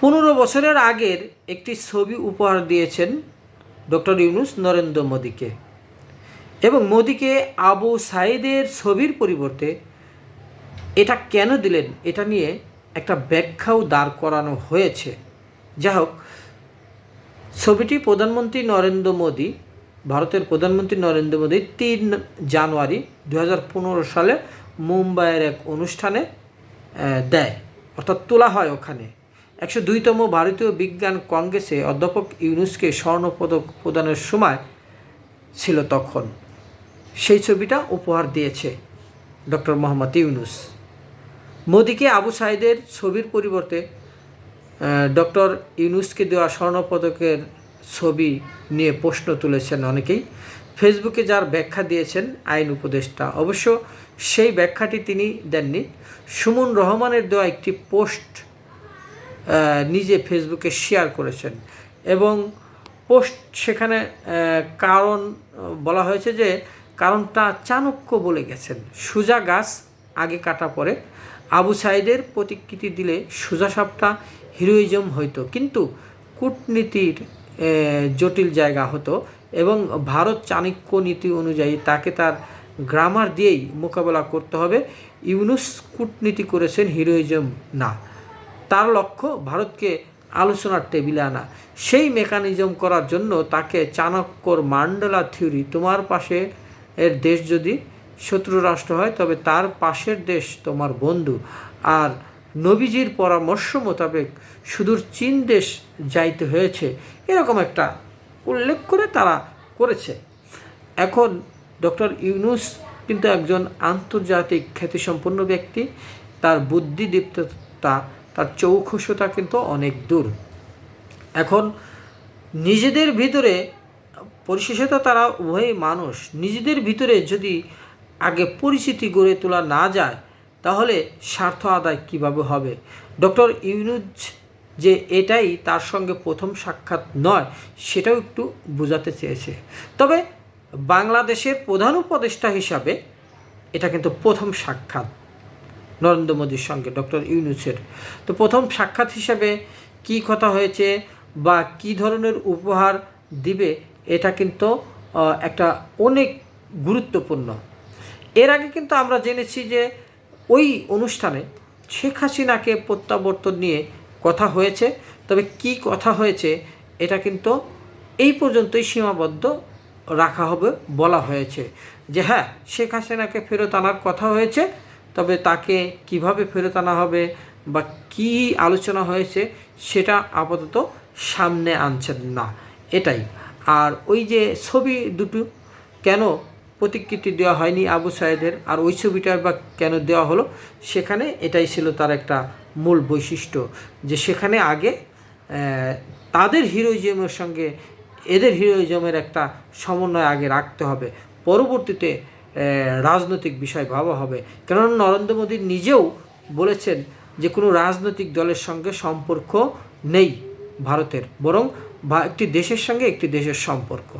পনেরো বছরের আগের একটি ছবি উপহার দিয়েছেন ডক্টর ইউনুস নরেন্দ্র মোদীকে। এবং মোদীকে আবু সাইদের ছবির পরিবর্তে এটা কেন দিলেন এটা নিয়ে একটা ব্যাখ্যাও দাঁড় করানো হয়েছে। যা হোক, ছবিটি প্রধানমন্ত্রী নরেন্দ্র মোদী, ভারতের প্রধানমন্ত্রী নরেন্দ্র মোদী তিন জানুয়ারি দু হাজার পনেরো সালে মুম্বাইয়ের এক অনুষ্ঠানে দেয়। অর্থাৎ তোলা হয় ওখানে। একশো দুইতম ভারতীয় বিজ্ঞান কংগ্রেসে অধ্যাপক ইউনুসকে স্বর্ণপদক প্রদানের সময় ছিল তখন। সেই ছবিটা উপহার দিয়েছে ডক্টর মোহাম্মদ ইউনুস। মোদিকে আবু সাইদের ছবির পরিবর্তে ডক্টর ইউনুসকে দেওয়া স্বর্ণপদকের ছবি নিয়ে প্রশ্ন তুলেছেন অনেকেই। ফেসবুকে যার ব্যাখ্যা দিয়েছেন আইন উপদেষ্টা, অবশ্য সেই ব্যাখ্যাটি তিনি দেননি। সুমন রহমানের দেওয়া একটি পোস্ট নিজে ফেসবুকে শেয়ার করেছেন। এবং পোস্ট সেখানে কারণ, বলা হয়েছে যে, কারণটা চাণক্য বলে গেছেন। সুজা গাছ আগে কাটা পরে আবু সাইদের প্রতিকৃতি দিলে সুজা সাপটা হিরোইজম হইতো। কিন্তু কূটনীতির জটিল জায়গা হতো এবং ভারত চাণক্য নীতি অনুযায়ী তাকে তার গ্রামার দিয়েই মোকাবেলা করতে হবে। ইউনুস কূটনীতি করেছেন হিরোইজম না। তার লক্ষ্য ভারতকে আলোচনার টেবিলে আনা। সেই মেকানিজম করার জন্য তাকে চাণক্যর মান্ডলা থিওরি, তোমার পাশে এর দেশ যদি শত্রু রাষ্ট্র হয়, তবে তার পাশের দেশ তোমার বন্ধু। আর নবীজির পরামর্শ মোতাবেক সুদূর চীন দেশ যাইতে হয়েছে। এরকম একটা উল্লেখ করে তারা করেছে। এখন ডক্টর ইউনুস কিন্তু একজন আন্তর্জাতিক খ্যাতিসম্পন্ন ব্যক্তি। তার বুদ্ধিদীপ্ততা তার চৌখসতা কিন্তু অনেক দূর। এখন নিজেদের ভিতরে, পরিশেষে তো তারা উভয়ই মানুষ, নিজেদের ভিতরে যদি আগে পরিচিতি গড়ে তোলা না যায়, তাহলে স্বার্থ আদায় কীভাবে হবে? ডক্টর ইউনুজ যে এটাই তার সঙ্গে প্রথম সাক্ষাৎ নয়, সেটাও একটু বোঝাতে চেয়েছে। তবে বাংলাদেশের প্রধান উপদেষ্টা হিসাবে এটা কিন্তু প্রথম সাক্ষাৎ। নরেন্দ্র মোদীর সঙ্গে, ডক্টর ইউনুসের। তো প্রথম সাক্ষাৎ হিসাবে কি কথা হয়েছে বা কি ধরনের উপহার দিবে, এটা কিন্তু একটা অনেক গুরুত্বপূর্ণ। এর আগে কিন্তু আমরা জেনেছি যে ওই অনুষ্ঠানে শেখ হাসিনাকে প্রত্যাবর্তন নিয়ে কথা হয়েছে। তবে কি কথা হয়েছে, এটা কিন্তু এই পর্যন্তই সীমাবদ্ধ রাখা হবে, বলা হয়েছে। যে হ্যাঁ শেখ হাসিনাকে ফেরত আনার কথা হয়েছে তবে তাকে কীভাবে ফেরত আনা হবে বা কি আলোচনা হয়েছে সেটা আপাতত সামনে আনছেন না, এটাই। আর ওই যে ছবি দুটো, কেন প্রতিকৃতি দেওয়া হয়নি আবু সাইদের? আর ওই ছবিটা বা কেন দেওয়া হলো? সেখানে এটাই ছিল তার একটা মূল বৈশিষ্ট্য, যে সেখানে আগে তাদের হিরোইজমের সঙ্গে এদের হিরোইজমের একটা সমন্বয় আগে রাখতে হবে। পরবর্তীতে রাজনৈতিক বিষয় ভাবা হবে। কেননা নরেন্দ্র মোদী নিজেও বলেছেন যে, কোনো রাজনৈতিক দলের সঙ্গে সম্পর্ক নেই ভারতের, বরং একটি দেশের সঙ্গে একটি দেশের সম্পর্ক।